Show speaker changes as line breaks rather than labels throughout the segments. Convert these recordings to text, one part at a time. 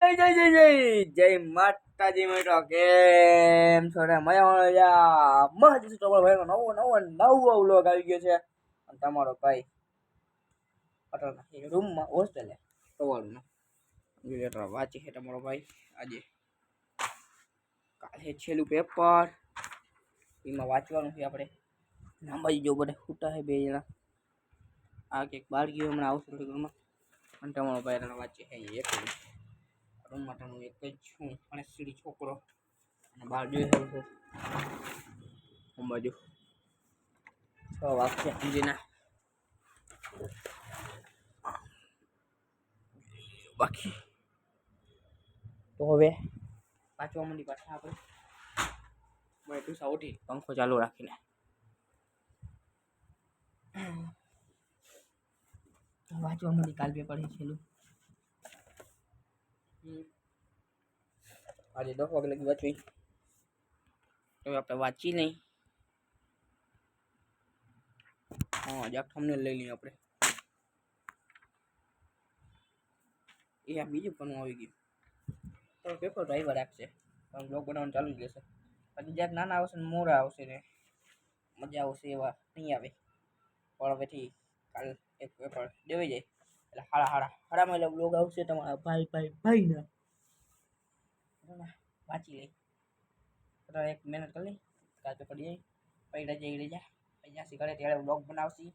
જય જય જય જય માતાજી મિત્રો, કેમ છો રે મજા મસ્ત છે તમારો ભાઈનો નવો નવો નવો વ્લોગ આવી ગયો છે. અને તમારો ભાઈ પટલ રૂમમાં હોસ્ટેલે સવારનો. લેટર વાંચી છે તમારો ભાઈ. આજે કાલે છેલ્લું પેપર એમાં વાંચવાનું છે આપણે. લાંબાજી જો બધા, ખૂટા છે બે જણા. આ કંઈક બાળકી હમણાં આવશે ઘરમાં. અને તમારો ભાઈ વાંચી છે એ રૂમ માટેનું એક જ છું, અને સીડી છોકરો અને બહાર જોઈ રહ્યો છું. બાજુ છ વાગશે સમજીને બાકી. તો હવે પાછવા માંડી પાછા આપણે. મને ટુસા ઉઠી, પંખો ચાલુ રાખીને. વાંચવા માંડી કાલ પેપર છે છેલ્લું. આજે દસ વાગે લગી વાંચવી. તો આપણે વાંચી નહીં હા જાક થમને લઈ લઈએ આપણે. એ આ બીજું પણ આવી ગયું. તો પેપર ડ્રાઈવર રાખશે પણ બ્લોગ બનાવવાનું ચાલુ જ રહેશે. પછી જ્યાં નાના આવશે ને મોરા આવશે ને મજા આવશે એવા નહીં આવે. પણ હવેથી કાલ એક પેપર દેવાઈ જાય. એટલે હાડા હાડા હાડામાં એટલે બ્લોગ આવશે તમારા ભાઈ ભાઈ, ભાઈના? વાંચી લઈ તો એક મહેનત કરી લઈ કાલ પેપર જઈ પછી રજા રહી જા. જ્યાંથી ઘરે ત્યારે બ્લોગ બનાવશી.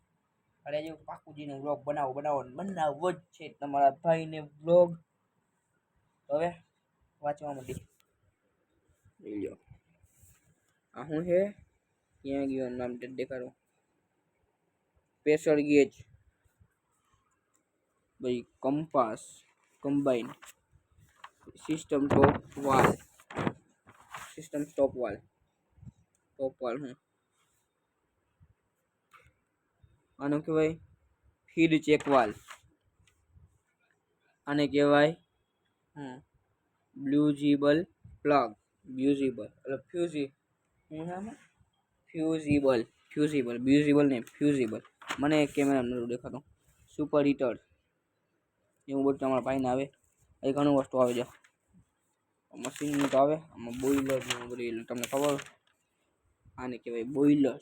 ઘરે જેવું પાકુજીનો બ્લોગ બનાવો બનાવો બનાવવો જ છે તમારા ભાઈને બ્લોગ હવે વાંચવા માંડી. લ્યો. આ શું છે? ક્યાં ગયો, નામ દેખાડું. Pressure gauge. ભાઈ compass combine system top valve system stop valve top valve હું આનું કહેવાય ફીડ ચેક વાલ આને કહેવાય હમ બ્લુઝિબલ પ્લગ બ્યુઝિબલ એટલે ફ્યુઝી શું નામ ફ્યુઝિબલ ફ્યુઝિબલ બ્યુઝિબલ નહીં ફ્યુઝિબલ મને કેમેરા નતું દેખાતું સુપર હીટર એવું બધું તમારા ભાઈને આવે. એ ઘણું વસ્તુ આવે છે. મશીનનું તો આવે. આમાં બોઈલર ને તમને ખબર. આને કહેવાય બોઈલર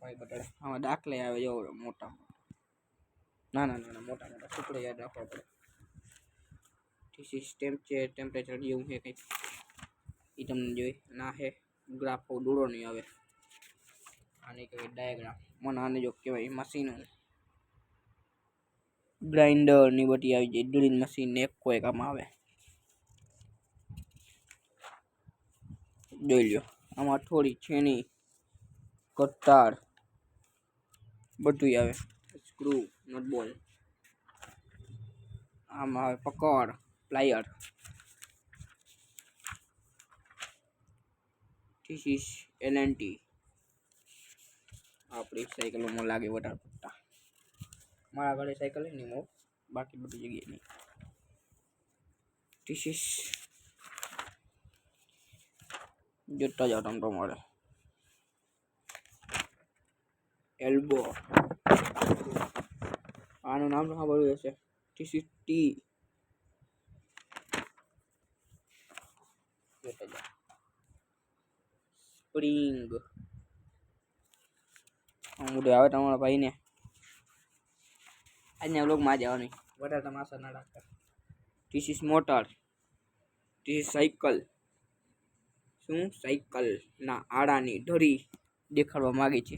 ભાઈ બતાડે. આમાં દાખલે આવે જો મોટા. ના ના ના મોટા મોટા. ટુકડે યાદ રાખવા પડે. થીસીસ ટેમ્પ છે ટેમ્પરેચર જેવું છે કંઈક. એ તમને જોઈ ના હે. ગ્રાફ દૂરો નહીં આવે. આને કહેવાય ડાયાગ્રામ મને આને જો કહેવાય મશીનો ગ્રાઇન્ડરની. બધી આવી જાય ડ્રિલ મશીન ને એક કોઈ કામ આવે. જોઈ લ્યો, આમાં થોડી છેની કતાર બધું આવે. સ્ક્રૂ નટબોલ આમાં આવે પકડ પ્લાયર ધીસ ઇઝ એલએનટી આપણી સાયકલોમાં લાગે વધારે પડતા મારા ઘરે સાયકલ નહીં મો બાકી બધી જગ્યાએ નહીં ધીસ ઇઝ જોતા જાઓ તમે તમારે એલ્બો આનું નામ તો સાંભળ્યું હશે ધીસ ઇઝ ટી જોતા જાઓ સ્પ્રિંગ આમ આવે તમારા ભાઈને. આજના બ્લોગમાં જ આવવાની. વધારે તમે આશા ના રાખતા. This is motor this is cycle શું? સાયકલ ના આડાની ધરી દેખાડવા માગે છે.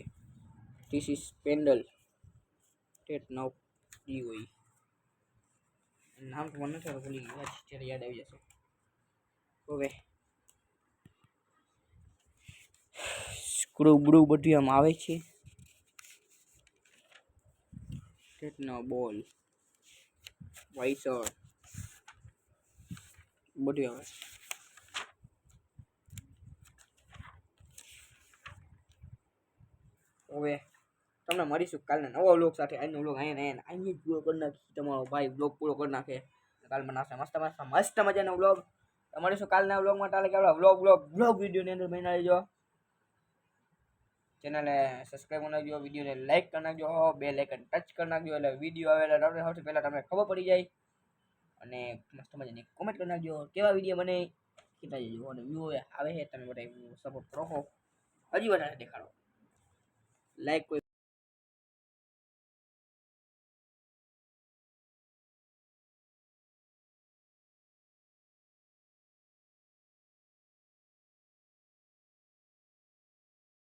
ધીસ ઇઝ પેન્ડલ ટેટ નાવ ઈ હોય નામ તો મને નથી ભૂલી ગયા. જ્યારે યાદ આવી જશે. હવે. સ્ક્રૂ બ્રુ બધું આમ આવે છે. ટેટનો બોલ વાઇસર બધું આવે હવે તમને મળીશું કાલના નવો વ્લોગ સાથે. આજનો વ્લોગ અહીંયા અહીં જ પૂરો કરી નાખી તમારો ભાઈ. વ્લોગ પૂરો કરી નાખે. કાલ બનાવશે મસ્ત મસ્ત મસ્ત મજાનો વ્લોગ મળીશું કાલના બ્લોગમાં તાલે કે વ્લોગ બ્લોગ વ્લોગ વિડીયોની અંદર બનાવી લેજો ચેનલને સબસ્ક્રાઈબ કરી નાખજો વિડીયોને લાઇક કરી નાખજો. બે લાઇકન ટચ કરી નાખજો, એટલે વીડિયો આવે, એટલે સૌથી પહેલાં તમને ખબર પડી જાય. અને મસ્ત મજાની કોમેન્ટ કરી નાખજો, કેવા વીડિયો બને? કીધા જજો અને વ્યૂ આવે છે, તમે બધા સપોર્ટ કરો હજી વધારે દેખાડો. લાઈક કોઈ